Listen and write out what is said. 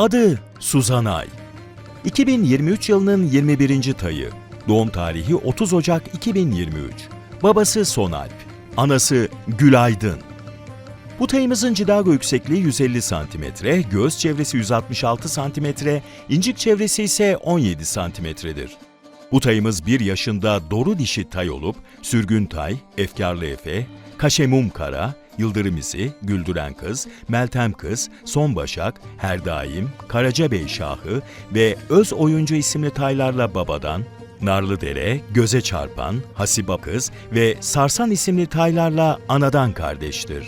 Adı Suzanay. 2023 yılının 21. tayı. Doğum tarihi 30 Ocak 2023. Babası Sonalp. Anası Gülaydın. Bu tayımızın cidago yüksekliği 150 cm, göğüs çevresi 166 cm, incik çevresi ise 17 cm'dir. Bu tayımız 1 yaşında doğru dişi tay olup, sürgün tay, efkarlı efe, kaşemum kara, yıldırım izi, güldüren kız, meltem kız, son başak, her daim, Karacabey şahı ve öz oyuncu isimli taylarla babadan, Narlıdere, Göze Çarpan, Hasiba Kız ve Sarsan isimli taylarla anadan kardeştir.